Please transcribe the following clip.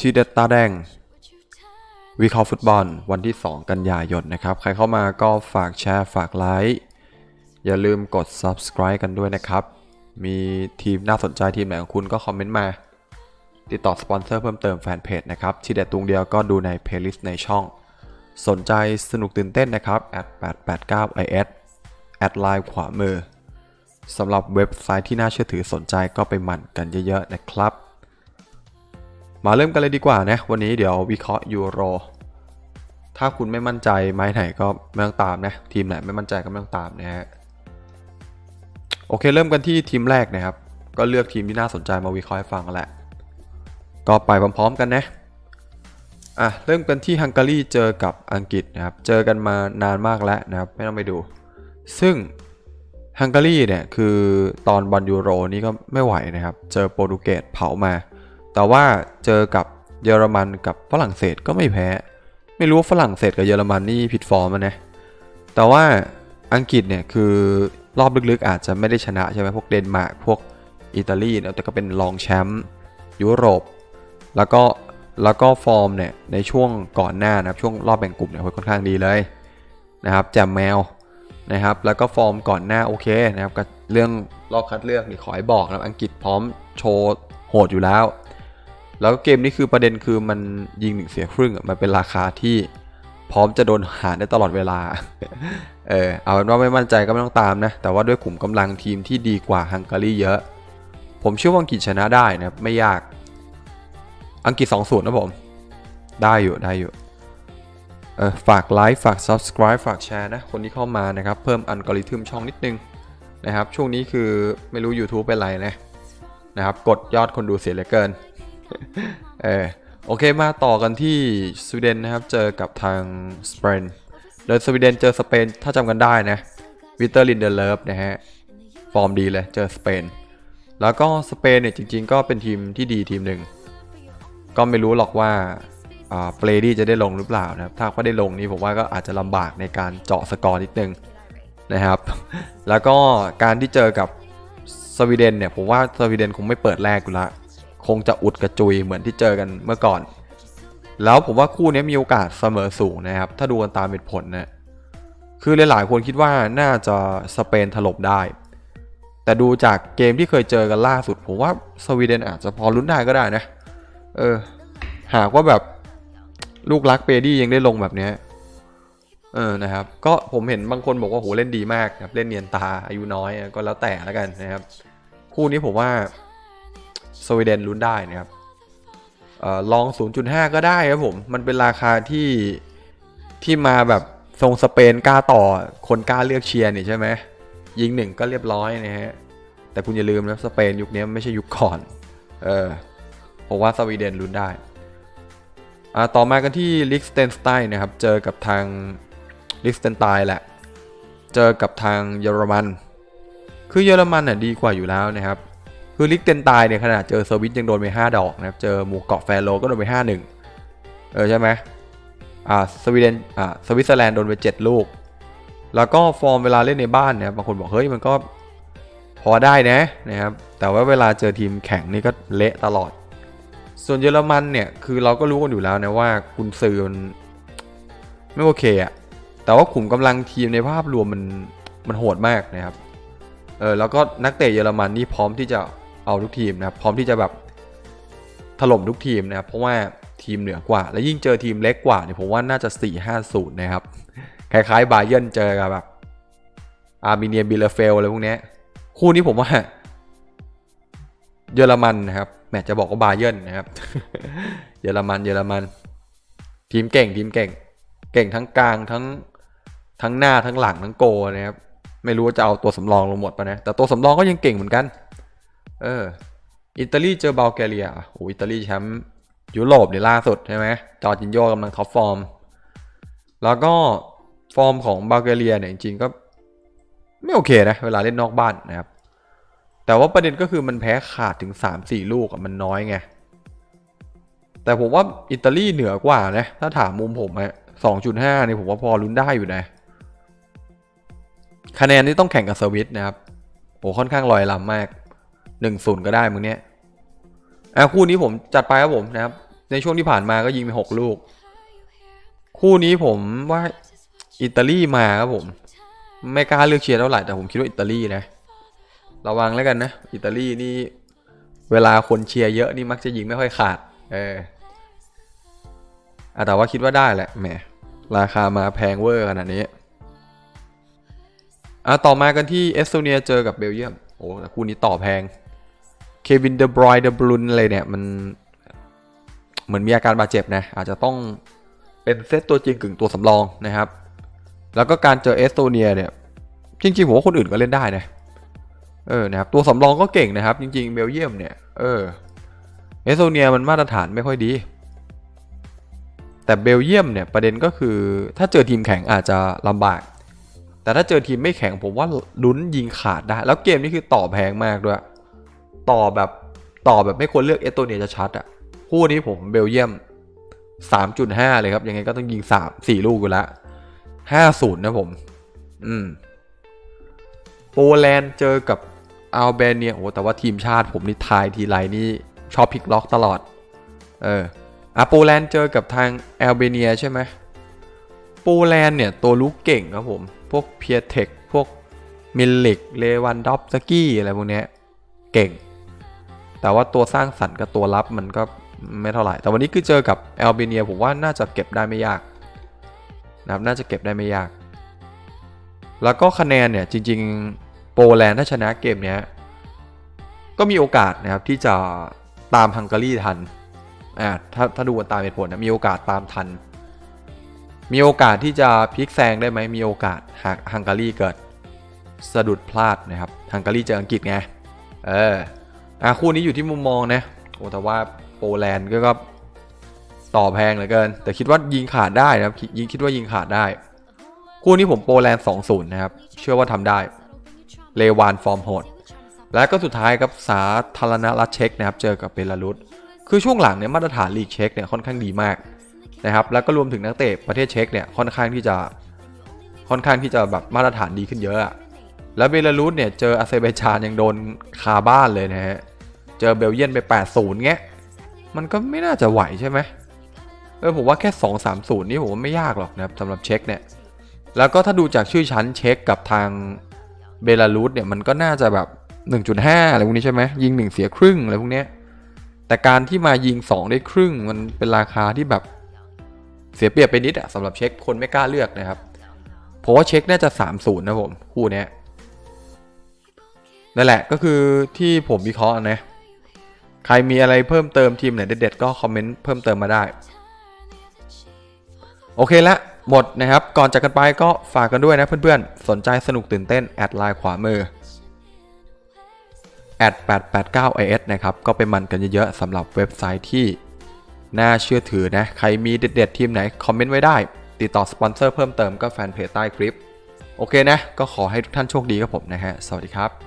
ทีเด็ดตาแดงวิเคราะห์ฟุตบอลวันที่ 2 กันยายนนะครับ ใครเข้ามาก็ฝากแชร์ฝากไลค์อย่าลืมกด subscribe กันด้วยนะครับ มีทีมน่าสนใจทีมไหนของคุณก็คอมเมนต์มา ติดต่อสปอนเซอร์เพิ่มเติมแฟนเพจนะครับ ทีเด็ดตุงเดียวก็ดูในเพลย์ลิสต์ในช่อง สนใจสนุกตื่นเต้นนะครับ at 889 is แอดไลน์ขวามือสำหรับเว็บไซต์ที่น่าเชื่อถือสนใจก็ไปหมั่นกันเยอะๆนะครับ มาเริ่มกันเลยดีกว่านะวันนี้เดี๋ยววิเคราะห์ยูโรถ้าคุณไม่มั่นใจไม้ไหนก็ไม่ต้องตามนะทีมไหนไม่มั่นใจก็ไม่ต้องตามนะฮะโอเคเริ่มกันที่ทีมแรกนะครับ ก็เลือกทีมที่น่าสนใจมาวิเคราะห์ให้ฟังกันแหละก็ไปพร้อมๆกันนะอะเริ่มกันที่ฮังการีเจอกับอังกฤษนะครับเจอกันมานานมากแล้วนะครับไม่ต้องไปดู ซึ่งฮังการีเนี่ยคือตอนบอลยูโรนี่ก็ไม่ไหวนะครับ เจอโปรตุเกสเผามา แต่ว่าเจอกับเยอรมันกับฝรั่งเศสก็ไม่แพ้ ไม่รู้ว่าฝรั่งเศสกับเยอรมันนี่ผิดฟอร์มมั้ยนะ แต่ว่าอังกฤษเนี่ยคือรอบลึกๆอาจจะไม่ได้ชนะใช่ไหมพวกเดนมาร์กพวกอิตาลีเนี่ยแต่ก็เป็นรองแชมป์ยุโรป แล้วก็แล้วก็ฟอร์มเนี่ยในช่วงก่อนหน้านะครับช่วงรอบแบ่งกลุ่มเนี่ยค่อนข้างดีเลยนะครับแจมแมวนะครับแล้วก็ฟอร์มก่อนหน้าโอเคนะครับกับเรื่องรอบคัดเลือกนี่ขอให้บอกนะครับอังกฤษพร้อมโชว์โหดอยู่แล้ว แล้วเกมนี้คือประเด็นคือมันยิงหนึ่งเสียครึ่งมันเป็นราคาที่พร้อมจะโดนหาได้ตลอดเวลา เออเอาเป็นว่าไม่มั่นใจก็ไม่ต้องตามนะ แต่ว่าด้วยขุมกำลังทีมที่ดีกว่าฮังการีเยอะ ผมเชื่อว่าอังกฤษชนะได้นะไม่ยาก อังกฤษ2 0นะผม ได้อยู่ได้อยู่ เออฝากไลค์ฝาก subscribe ฝากแชร์นะ คนที่เข้ามานะครับ เพิ่มอัลกอริทึมช่องนิดนึงนะครับ ช่วงนี้คือไม่รู้ YouTube เป็นไรนะนะครับ กดยอดคนดูเสียเหลือเกิน เออโอเคมาต่อกันที่สวีเดนนะครับ เจอกับทางสเปนโดยสวีเดนเจอสเปนถ้าจำกันได้นะวิเตอร์ลินเดเลฟนะฮะ ฟอร์มดีเลยเจอสเปน แล้วก็สเปนเนี่ยจริง ๆ ก็เป็นทีมที่ดีทีมหนึ่ง ก็ไม่รู้หรอกว่าเปรดี้จะได้ลงหรือเปล่านะครับ ถ้าว่าได้ลงนี่ผมว่าก็อาจจะลำบากในการเจาะสกอร์นิดนึงนะครับ แล้วก็การที่เจอกับสวีเดนเนี่ยผมว่าสวีเดนคงไม่เปิดแรกกูละ คงจะอุดกระจุยเหมือนที่เจอกันเมื่อก่อน แล้วผมว่าคู่นี้มีโอกาสเสมอสูงนะครับ ถ้าดูกันตามเหตุผลนะคือหลายๆคนคิดว่าน่าจะสเปนถล่มได้ แต่ดูจากเกมที่เคยเจอกันล่าสุด ผมว่าสวีเดนอาจจะพอลุ้นได้ก็ได้นะ เออ หากว่าแบบลูกรักเปดี้ยังได้ลงแบบนี้เออ นะครับ ก็ผมเห็นบางคนบอกว่าโหเล่นดีมากนะครับ เล่นเนียนตาอายุน้อยก็แล้วแต่แล้วกันนะครับ คู่นี้ผมว่า สวีเดนลุ้นได้นะครับออลอง 0.5 ก็ได้ครับผม มันเป็นราคาที่ที่มาแบบทรงสเปนกล้าต่อ คนกล้าเลือกเชียร์นี่ใช่ไหมยิงหนึ่งก็เรียบร้อยนะฮะ แต่คุณอย่าลืมนะสเปนยุคนี้ไม่ใช่ยุคก่อน เออผมว่าสวีเดนลุ้นได้อ่าต่อมากันที่ลิกสเตนสไตน์นะครับ เจอกับทางลิกสเตนไตน์แหละ เจอกับทางเยอรมัน คือเยอรมันน่ะดีกว่าอยู่แล้วนะครับ คือลิกเตนตน์เนี่ยขนาดเจอเซอร์วิสยังโดนไป 5 ดอกนะครับ เจอหมู่เกาะแฟโรก็โดนไป 5-1 เออใช่ไหมอ่าสวีเดนอ่าสวิตเซอร์แลนด์โดนไป 7 ลูก แล้วก็ฟอร์มเวลาเล่นในบ้านเนี่ยบางคนบอกเฮ้ยมันก็พอได้นะนะครับ แต่ว่าเวลาเจอทีมแข่งนี่ก็เละตลอด ส่วนเยอรมันเนี่ยคือเราก็รู้กันอยู่แล้วนะว่าคุณซือมันไม่โอเคอะแต่ว่าขุมกำลังทีมในภาพรวมมันมันโหดมากนะครับ เออแล้วก็นักเตะเยอรมันนี่พร้อมที่จะ เอาทุกทีมนะครับพร้อมที่จะแบบถล่มทุกทีมนะครับเพราะว่าทีมเหนือกว่า และยิ่งเจอทีมเล็กกว่าเนี่ยผมว่าน่าจะ 4-5-0 นะครับ คล้ายๆ บาเยิร์นเจอกับแบบอาร์เมเนียบิลเฟลอะไรพวกนี้คู่นี้ผมว่า เยอรมันนะครับแมจะบอกว่าบาเยิร์นนะครับ เยอรมันเยอรมัน ทีมเก่งทีมเก่ง เก่งทั้งกลางทั้งทั้งหน้าทั้งหลังทั้งโกนะครับไม่รู้ว่าจะเอาตัวสำรองลงหมดปะนะแต่ตัวสำรองก็ยังเก่งเหมือนกัน เออ อิตาลีเจอบัลแกเรียโอ้อิตาลีแชมป์ยุโรปในล่าสุดใช่ไหมจอร์จินโยกำลังท็อปฟอร์ม แล้วก็ฟอร์มของบัลแกเรียเนี่ยจริงๆก็ไม่โอเคนะเวลาเล่นนอกบ้านนะครับ แต่ว่าประเด็นก็คือมันแพ้ขาดถึง 3-4 ลูกอะมันน้อยไง แต่ผมว่าอิตาลีเหนือกว่านะถ้าถามมุมผมนะสอะ2.5เนี่ยผมว่าพอลุ้นได้อยู่นะ คะแนนที่ต้องแข่งกับสวิตนะครับโอ้ค่อนข้างลอยลำมาก 1-0ก็ได้มึงเนี้ยอะคู่นี้ผมจัดไปครับผมนะครับ ในช่วงที่ผ่านมาก็ยิงไปหกลูก คู่นี้ผมว่าอิตาลีมาครับผม ไม่กล้าเลือกเชียร์เท่าไหร่แต่ผมคิดว่าอิตาลีนะระวังแล้วกันนะ อิตาลีนี่เวลาคนเชียร์เยอะนี่มักจะยิงไม่ค่อยขาด เอออแต่ว่าคิดว่าได้แหละแหมราคามาแพงเวอร์ขนาดนี้อะต่อมากันที่เอสโตเนียเจอกับเบลเยียม โอ้แต่คู่นี้ต่อแพง เควินเดบรอยเดบรุนอะไรเนี่ยมันเหมือนมีอาการบาดเจ็บนะอาจจะต้องเป็นเซตตัวจริงกึ่งตัวสำรองนะครับ แล้วก็การเจอเอสโตเนียเนี่ยจริงๆผมว่าคนอื่นก็เล่นได้นะเออนะครับตัวสำรองก็เก่งนะครับ จริงๆเบลเยียมเนี่ยเออเอสโตเนียมันมาตรฐานไม่ค่อยดี แต่เบลเยียมเนี่ยประเด็นก็คือถ้าเจอทีมแข็งอาจจะลำบาก แต่ถ้าเจอทีมไม่แข็งผมว่าลุ้นยิงขาดได้ แล้วเกมนี้คือต่อแพงมากด้วย ต่อแบบต่อแบบไม่ควรเลือกเอสโตเนียจะชัดอะคู่นี้ผมเบลเยียม 3.5 เลยครับ ยังไงก็ต้องยิง 3 4 ลูกอยู่แล้ว50 นะผม อืม โปแลนด์เจอกับอัลเบเนียโอ้แต่ว่าทีมชาติผมนี่ทายทีไรนี่ชอบพลิกล็อกตลอด เอออะโปแลนด์เจอกับทางอัลเบเนียใช่ไหมโปแลนด์เนี่ย ตัวลุกเก่งครับผม พวกเพียเทคพวกมิลลิกเลวันดอฟสกี้อะไรพวกเนี้ย เก่ง แต่ว่าตัวสร้างสรรค์กับตัวรับมันก็ไม่เท่าไหร่ แต่วันนี้คือเจอกับแอลเบเนียผมว่าน่าจะเก็บได้ไม่ยากนะครับน่าจะเก็บได้ไม่ยาก แล้วก็คะแนนเนี่ยจริง ๆ โปแลนด์ถ้าชนะเกมเนี้ยก็มีโอกาสนะครับที่จะตามฮังการีทันอ่าถ้าถ้าดูกันตามเหตุผลนะมีโอกาสตามทัน มีโอกาสที่จะพลิกแซงได้ไหมมีโอกาสหากฮังการีเกิดสะดุดพลาดนะครับฮังการีเจออังกฤษไงเออ อะคู่นี้อยู่ที่มุมมองนะโอ้แต่ว่าโปแลนด์ก็ก็ต่อแพงเหลือเกิน แต่คิดว่ายิงขาดได้นะครับยิงคิดว่ายิงขาดได้ คู่นี้ผมโปแลนด์2-0 นะครับ เชื่อว่าทำได้ เลวานฟอร์มโหดและก็สุดท้ายครับสาธารณรัฐเช็กนะครับเจอกับเบลารุสคือช่วงหลังเนี่ยมาตรฐานลีกเช็กเนี่ยค่อนข้างดีมากนะครับแล้วก็รวมถึงนักเตะประเทศเช็กเนี่ยค่อนข้างที่จะค่อนข้างที่จะแบบมาตรฐานดีขึ้นเยอะ แล้วเบลารุสเนี่ยเจออาเซอร์ไบจานยังโดนคาบ้านเลยนะฮะ เจอเบลเยียนไป 8-0เงี้ย มันก็ไม่น่าจะไหวใช่ไหมเออผมว่าแค่ 2-3-0 นี่ผมว่าไม่ยากหรอกนะครับสำหรับเช็กเนี่ย แล้วก็ถ้าดูจากชื่อชั้นเช็คกับทางเบลารุสเนี่ยมันก็น่าจะแบบ 1.5 อะไรพวกนี้ใช่ไหมยิง 1 เสียครึ่งอะไรพวกเนี้ย แต่การที่มายิง 2 ได้ครึ่งมันเป็นราคาที่แบบเสียเปรียบไปนิดอะสำหรับเช็คคนไม่กล้าเลือกนะครับ เพราะว่าเช็คน่าจะ 3-0 นะผมคู่เนี้ย นั่นแหละก็คือที่ผมวิเคราะห์นะ ใครมีอะไรเพิ่มเติมทีมไหนเด็ดๆก็คอมเมนต์เพิ่มเติมมาได้ โอเคละหมดนะครับ ก่อนจากกันไปก็ฝากกันด้วยนะเพื่อนๆ สนใจสนุกตื่นเต้น แอดไลน์ขวามือแอด889 is นะครับ ก็ไปมันกันเยอะๆสำหรับเว็บไซต์ที่น่าเชื่อถือนะ ใครมีเด็ดๆทีมไหน คอมเมนต์ไว้ได้ ติดต่อสปอนเซอร์เพิ่มเติมก็แฟนเพจใต้คลิป โอเคนะ ก็ขอให้ทุกท่านโชคดีกับผมนะฮะ สวัสดีครับ